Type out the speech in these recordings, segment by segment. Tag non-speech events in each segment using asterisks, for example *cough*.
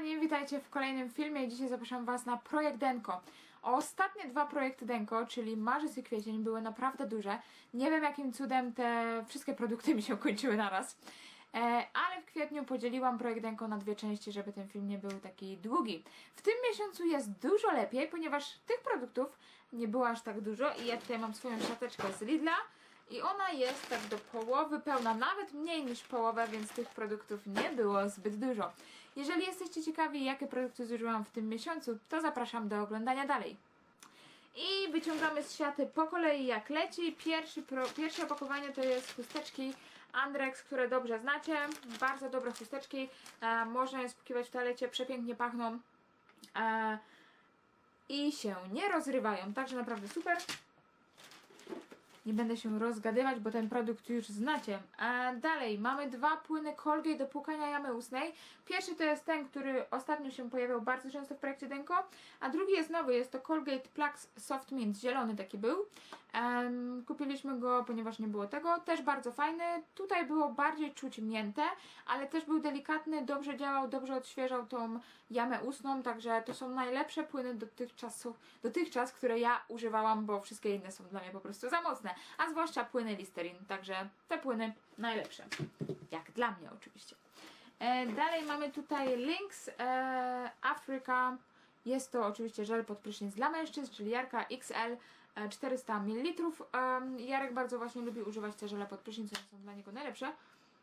kochani, witajcie w kolejnym filmie dzisiaj zapraszam Was na projekt Denko. Ostatnie dwa projekty Denko, czyli marzec i kwiecień, były naprawdę duże. Nie wiem jakim cudem te wszystkie produkty mi się kończyły naraz. E, ale w kwietniu podzieliłam projekt Denko na dwie części, żeby ten film nie był taki długi. W tym miesiącu jest dużo lepiej, ponieważ tych produktów nie było aż tak dużo i ja tutaj mam swoją siateczkę z Lidla. I ona jest tak do połowy pełna, nawet mniej niż połowę, więc tych produktów nie było zbyt dużo. Jeżeli jesteście ciekawi, jakie produkty zużyłam w tym miesiącu, to zapraszam do oglądania dalej. I wyciągamy z siaty po kolei jak leci. Pierwszy pro, pierwsze opakowanie to jest chusteczki Andrex, które dobrze znacie. Bardzo dobre chusteczki. E, można je spłukiwać w toalecie, przepięknie pachną. E, I się nie rozrywają, także naprawdę super. Nie będę się rozgadywać, bo ten produkt już znacie. A dalej, mamy dwa płyny Colgate do płukania jamy ustnej. Pierwszy to jest ten, który ostatnio się pojawiał bardzo często w projekcie Denko, a drugi jest nowy, jest to Colgate Plax Soft Mint, zielony taki był. Em, kupiliśmy go, ponieważ nie było tego, też bardzo fajny. Tutaj było bardziej czuć miętę, ale też był delikatny, dobrze działał, dobrze odświeżał tą jamę ustną, także to są najlepsze płyny dotychczas, dotychczas które ja używałam, bo wszystkie inne są dla mnie po prostu za mocne a zwłaszcza płyny Listerin, także te płyny najlepsze, jak dla mnie oczywiście. E, dalej mamy tutaj Lynx e, Africa, jest to oczywiście żel pod prysznic dla mężczyzn, czyli Jarka XL e, 400 ml. E, Jarek bardzo właśnie lubi używać te żele pod prysznic, one są dla niego najlepsze,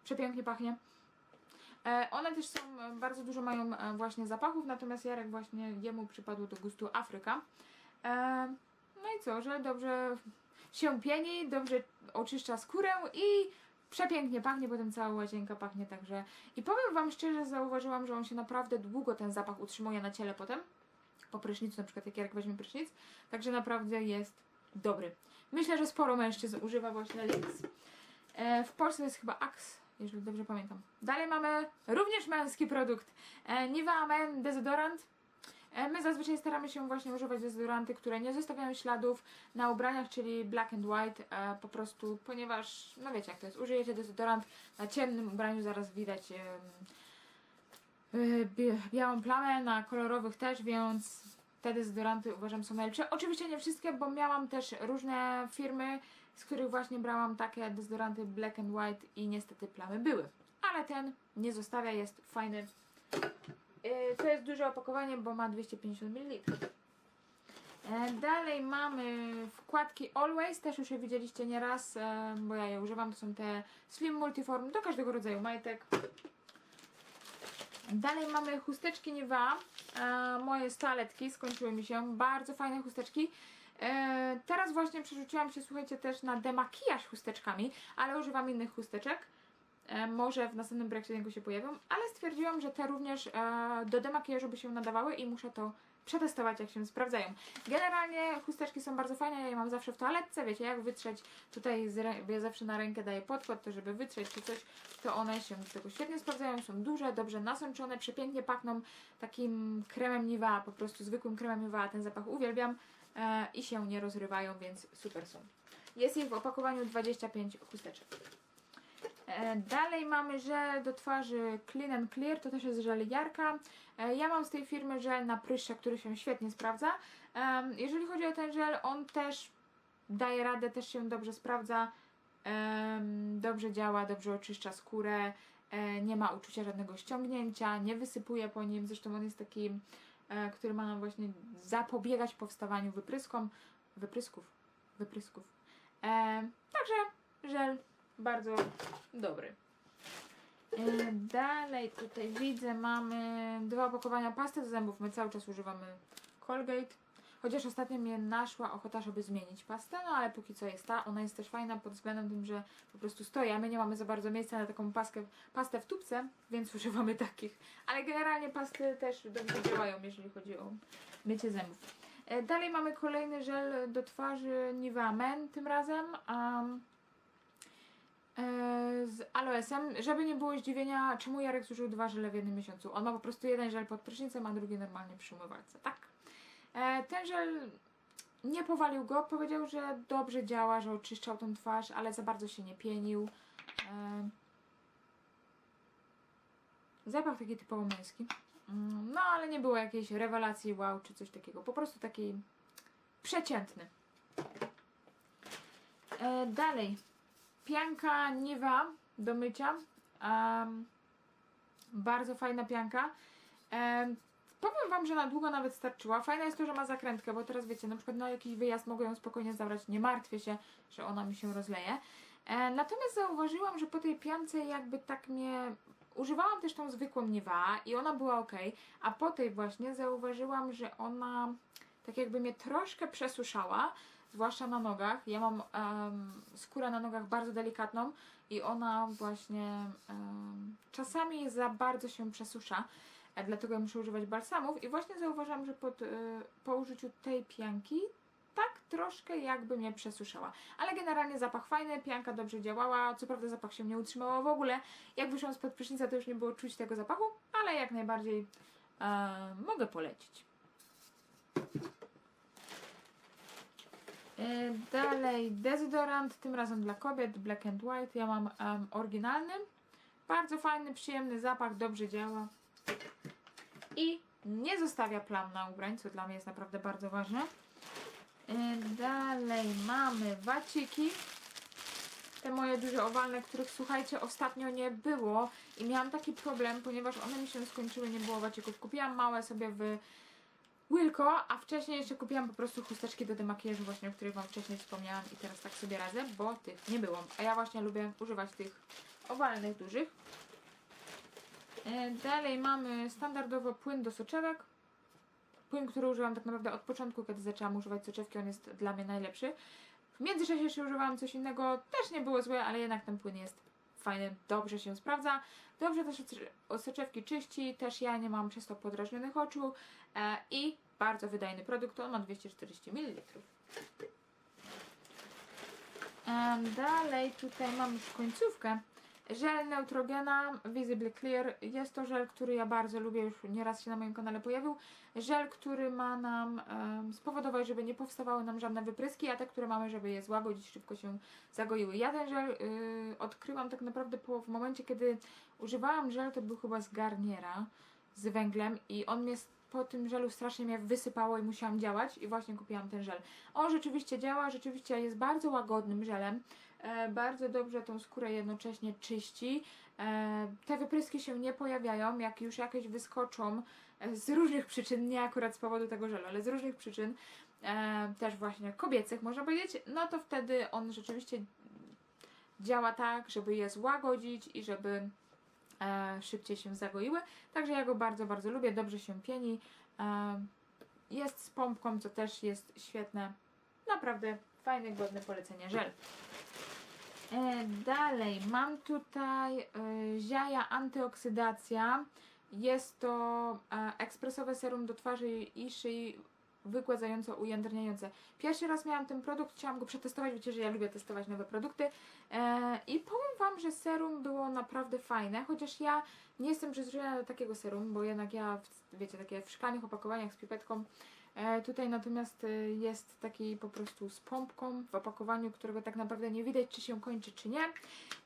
przepięknie pachnie. E, One też są, e, bardzo dużo mają e, właśnie zapachów, natomiast Jarek właśnie jemu przypadł do gustu Afryka. No i co, że dobrze się pieni, dobrze oczyszcza skórę i przepięknie pachnie, potem cała łazienka pachnie także. I powiem Wam szczerze, zauważyłam, że on się naprawdę długo ten zapach utrzymuje na ciele potem. Po prysznicu, na przykład jak Jarek weźmie prysznic. Także naprawdę jest dobry. Myślę, że sporo mężczyzn używa właśnie Lynx. E, w Polsce jest chyba Axe, jeżeli dobrze pamiętam. Dalej mamy również męski produkt. E, Nivea Men dezodorant. E, My zazwyczaj staramy się właśnie używać dezodoranty, które nie zostawiają śladów na ubraniach, czyli black and white, e, po prostu, ponieważ, no wiecie jak to jest, użyjecie dezodorant na ciemnym ubraniu, zaraz widać bie- białą plamę, na kolorowych też, więc te dezodoranty uważam są najlepsze. Oczywiście nie wszystkie, bo miałam też różne firmy, z których właśnie brałam takie dezodoranty black and white i niestety plamy były. Ale ten nie zostawia, jest fajny. Yy, To jest duże opakowanie, bo ma 250 ml. E, Dalej mamy wkładki Always, też już je widzieliście nieraz, e, bo ja je używam. To są te Slim Multiform do każdego rodzaju majtek. Dalej mamy chusteczki Nivea. E, moje z toaletki skończyły mi się. Bardzo fajne chusteczki. Teraz właśnie przerzuciłam się, słuchajcie, też na demakijaż chusteczkami, ale używam innych chusteczek. E, może w następnym projekcie się pojawią, ale stwierdziłam, że te również e, do demakijażu by się nadawały i muszę to przetestować, jak się sprawdzają. Generalnie chusteczki są bardzo fajne, ja je mam zawsze w toaletce, wiecie, jak wytrzeć, tutaj ja zawsze na rękę daję podkład, to żeby wytrzeć czy coś, to one się z tego świetnie sprawdzają, są duże, dobrze nasączone, przepięknie pachną takim kremem Nivea, po prostu zwykłym kremem Nivea, ten zapach uwielbiam e, i się nie rozrywają, więc super są. Jest ich w opakowaniu 25 chusteczek. E, Dalej mamy żel do twarzy Clean and Clear, to też jest żel Jarka. E, Ja mam z tej firmy żel na pryszcze, który się świetnie sprawdza. Jeżeli chodzi o ten żel, on też daje radę, też się dobrze sprawdza. Dobrze działa, dobrze oczyszcza skórę, e, nie ma uczucia żadnego ściągnięcia, nie wysypuje po nim. Zresztą on jest taki, który ma nam właśnie zapobiegać powstawaniu wypryskom, wyprysków, wyprysków. Także żel bardzo dobry. E, Dalej tutaj widzę, mamy dwa opakowania pasty do zębów. My cały czas używamy Colgate. Chociaż ostatnio mnie naszła ochota, żeby zmienić pastę, no ale póki co jest ta. Ona jest też fajna pod względem tym, że po prostu stoi, a my nie mamy za bardzo miejsca na taką paskę, pastę w tubce, więc *laughs* używamy takich. Ale generalnie pasty też dobrze działają, jeżeli chodzi o mycie zębów. E, Dalej mamy kolejny żel do twarzy Nivea Men tym razem. Um, z aloesem, żeby nie było zdziwienia, czemu Jarek zużył dwa żele w jednym miesiącu. On ma po prostu jeden żel pod prysznicem, a drugi normalnie przy umywalce, tak? E, ten żel nie powalił go, powiedział, że dobrze działa, że oczyszczał tą twarz, ale za bardzo się nie pienił. E, zapach taki typowo męski. Mm, No, ale nie było jakiejś rewelacji wow czy coś takiego. Po prostu taki przeciętny. E, dalej. Pianka Niwa do mycia. Em, bardzo fajna pianka. Em, powiem Wam, że na długo nawet starczyła. Fajne jest to, że ma zakrętkę, bo teraz wiecie, na przykład na jakiś wyjazd mogę ją spokojnie zabrać. Nie martwię się, że ona mi się rozleje. Natomiast zauważyłam, że po tej piance jakby tak mnie... Używałam też tą zwykłą Niwa i ona była ok, a po tej właśnie zauważyłam, że ona tak jakby mnie troszkę przesuszała, zwłaszcza na nogach. Ja mam em, skórę na nogach bardzo delikatną i ona właśnie em, czasami za bardzo się przesusza, e, dlatego ja muszę używać balsamów i właśnie zauważyłam, że pod, e, po użyciu tej pianki tak troszkę jakby mnie przesuszała. Ale generalnie zapach fajny, pianka dobrze działała, co prawda zapach się nie utrzymała w ogóle. Jak wyszłam spod prysznica, to już nie było czuć tego zapachu, ale jak najbardziej e, mogę polecić. E, Dalej dezodorant, tym razem dla kobiet, Black and White. Ja mam em, oryginalny. Bardzo fajny, przyjemny zapach, dobrze działa. I nie zostawia plam na ubrań, co dla mnie jest naprawdę bardzo ważne. E, Dalej mamy waciki. Te moje duże owalne, których słuchajcie, ostatnio nie było i miałam taki problem, ponieważ one mi się skończyły, nie było wacików. Kupiłam małe sobie w Wilko, a wcześniej jeszcze kupiłam po prostu chusteczki do demakijażu właśnie, o których Wam wcześniej wspomniałam i teraz tak sobie radzę, bo tych nie było. A ja właśnie lubię używać tych owalnych, dużych. E, Dalej mamy standardowo płyn do soczewek. Płyn, który używam tak naprawdę od początku, kiedy zaczęłam używać soczewki, on jest dla mnie najlepszy. W międzyczasie jeszcze używałam coś innego, też nie było złe, ale jednak ten płyn jest fajny, dobrze się sprawdza. Dobrze też socze- soczewki czyści, też ja nie mam przez to podrażnionych oczu e, i bardzo wydajny produkt, on ma 240 ml. Em, Dalej tutaj mamy już końcówkę. Żel Neutrogena Visibly Clear. Jest to żel, który ja bardzo lubię, już nieraz się na moim kanale pojawił. Żel, który ma nam em, spowodować, żeby nie powstawały nam żadne wypryski, a te, które mamy, żeby je złagodzić, szybko się zagoiły. Ja ten żel y, odkryłam tak naprawdę po, w momencie, kiedy używałam żel, to był chyba z Garniera z węglem i on mnie po tym żelu strasznie mnie wysypało i musiałam działać i właśnie kupiłam ten żel. On rzeczywiście działa, rzeczywiście jest bardzo łagodnym żelem, e, bardzo dobrze tą skórę jednocześnie czyści. E, te wypryski się nie pojawiają, jak już jakieś wyskoczą e, z różnych przyczyn, nie akurat z powodu tego żelu, ale z różnych przyczyn, e, też właśnie kobiecych można powiedzieć, no to wtedy on rzeczywiście działa tak, żeby je złagodzić i żeby e, szybciej się zagoiły. Także ja go bardzo, bardzo lubię, dobrze się pieni. E, jest z pompką, co też jest świetne. Naprawdę fajny, godny polecenia żel. E, dalej, mam tutaj e, ziaja antyoksydacja. Jest to e, ekspresowe serum do twarzy i szyi wygładzająco ujędrniające. Pierwszy raz miałam ten produkt, chciałam go przetestować, wiecie, że ja lubię testować nowe produkty e, i powiem Wam, że serum było naprawdę fajne, chociaż ja nie jestem przyzwyczajona do takiego serum, bo jednak ja, wiecie, takie w szklanych opakowaniach z pipetką, e, tutaj natomiast e, jest taki po prostu z pompką w opakowaniu, którego tak naprawdę nie widać, czy się kończy, czy nie.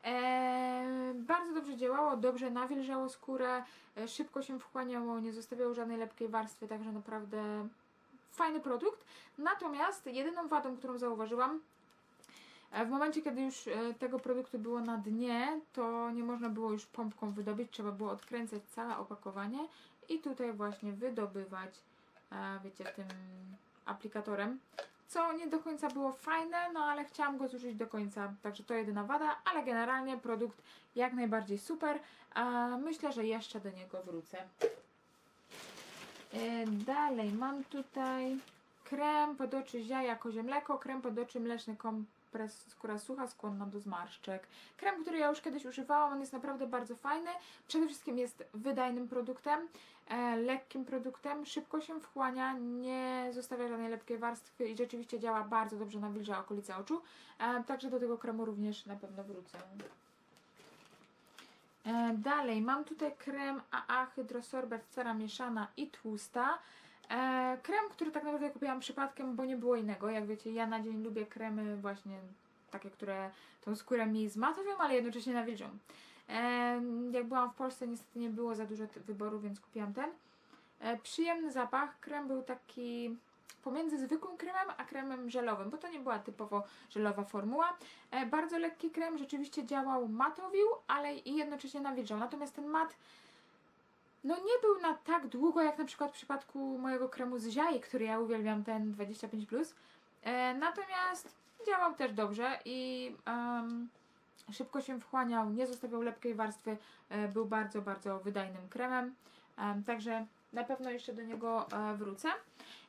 E, bardzo dobrze działało, dobrze nawilżało skórę, szybko się wchłaniało, nie zostawiało żadnej lepkiej warstwy, także naprawdę fajny produkt. Natomiast jedyną wadą, którą zauważyłam, e, w momencie, kiedy już e, tego produktu było na dnie, to nie można było już pompką wydobyć, trzeba było odkręcać całe opakowanie i tutaj właśnie wydobywać, e, wiecie, tym aplikatorem. Co nie do końca było fajne, no ale chciałam go zużyć do końca, także to jedyna wada, ale generalnie produkt jak najbardziej super. Myślę, że jeszcze do niego wrócę. E, Dalej mam tutaj krem pod oczy ziaja kozie mleko, krem pod oczy mleczny kompres skóra sucha, skłonna do zmarszczek. Krem, który ja już kiedyś używałam, on jest naprawdę bardzo fajny. Przede wszystkim jest wydajnym produktem, e, lekkim produktem, szybko się wchłania, nie zostawia żadnej lepkiej warstwy i rzeczywiście działa bardzo dobrze nawilża okolice oczu. E, także do tego kremu również na pewno wrócę. E, dalej, mam tutaj krem AA Hydrosorbet cera mieszana i tłusta. E, krem, który tak naprawdę kupiłam przypadkiem, bo nie było innego. Jak wiecie, ja na dzień lubię kremy właśnie takie, które tą skórę mi zmatowią, ale jednocześnie nawilżą. E, jak byłam w Polsce, niestety nie było za dużo wyboru, więc kupiłam ten. Przyjemny zapach. Krem był taki pomiędzy zwykłym kremem a kremem żelowym, bo to nie była typowo żelowa formuła. E, bardzo lekki krem, rzeczywiście działał matowił, ale i jednocześnie nawilżał. Natomiast ten mat no nie był na tak długo, jak na przykład w przypadku mojego kremu z Ziai, który ja uwielbiam, ten 25+. E, natomiast działał też dobrze i em, szybko się wchłaniał, nie zostawiał lepkiej warstwy, e, był bardzo, bardzo wydajnym kremem. Em, także na pewno jeszcze do niego e, wrócę.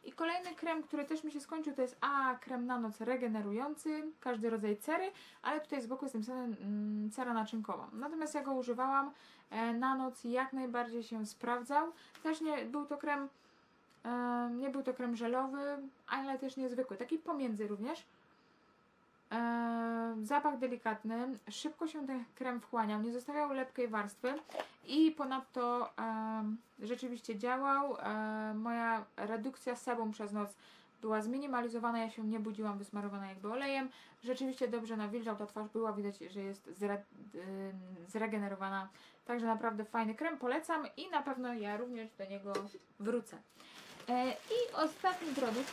I kolejny krem, który też mi się skończył, to jest A, krem na noc regenerujący, każdy rodzaj cery, ale tutaj z boku jest napisane mm, cera naczynkowa. Natomiast ja go używałam e, na noc jak najbardziej się sprawdzał. Też nie był to krem, e, nie był to krem żelowy, ale też niezwykły, taki pomiędzy również. Zapach delikatny, szybko się ten krem wchłaniał, nie zostawiał lepkiej warstwy i ponadto e, rzeczywiście działał. E, moja redukcja sebum przez noc była zminimalizowana, ja się nie budziłam wysmarowana jakby olejem. Rzeczywiście dobrze nawilżał, ta twarz była widać, że jest zre, zregenerowana. Także naprawdę fajny krem, polecam i na pewno ja również do niego wrócę. E, I ostatni produkt,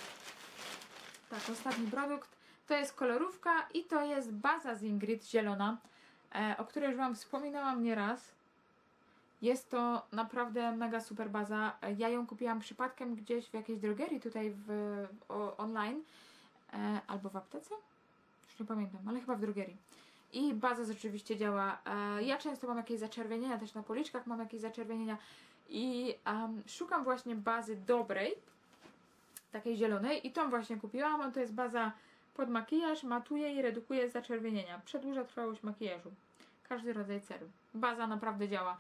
tak, ostatni produkt to jest kolorówka i to jest baza z Ingrid zielona, e, o której już Wam wspominałam nieraz. Jest to naprawdę mega super baza. Ja ją kupiłam przypadkiem gdzieś w jakiejś drogerii tutaj w, o, online e, albo w aptece. Już nie pamiętam, ale chyba w drogerii. I baza rzeczywiście działa. E, ja często mam jakieś zaczerwienienia, też na policzkach mam jakieś zaczerwienienia i em, szukam właśnie bazy dobrej, takiej zielonej i tą właśnie kupiłam. To jest baza pod makijaż, matuje i redukuje zaczerwienienia. Przedłuża trwałość makijażu. Każdy rodzaj cery. Baza naprawdę działa.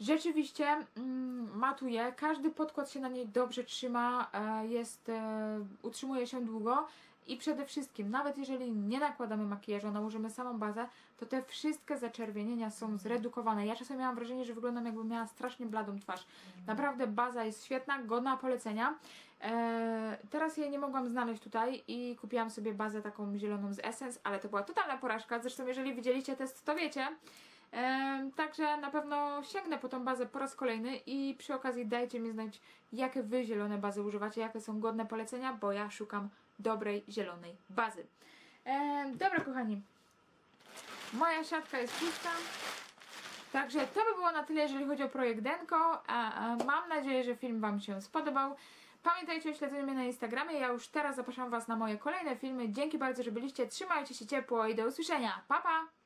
Rzeczywiście mm, matuje, każdy podkład się na niej dobrze trzyma, e, jest, e, utrzymuje się długo i przede wszystkim, nawet jeżeli nie nakładamy makijażu, nałożymy samą bazę, to te wszystkie zaczerwienienia są zredukowane. Ja czasem miałam wrażenie, że wyglądam jakbym miała strasznie bladą twarz. Naprawdę baza jest świetna, godna polecenia. E, teraz jej nie mogłam znaleźć tutaj i kupiłam sobie bazę taką zieloną z Essence, ale to była totalna porażka. Zresztą jeżeli widzieliście test, to wiecie. E, także na pewno sięgnę po tą bazę po raz kolejny i przy okazji dajcie mi znać, jakie wy zielone bazy używacie, jakie są godne polecenia, bo ja szukam dobrej zielonej bazy. E, dobra kochani, moja siatka jest pusta. Także to by było na tyle, jeżeli chodzi o projekt Denko. Mam nadzieję, że film Wam się spodobał. Pamiętajcie o śledzeniu mnie na Instagramie. Ja już teraz zapraszam Was na moje kolejne filmy. Dzięki bardzo, że byliście. Trzymajcie się ciepło i do usłyszenia. Pa, pa!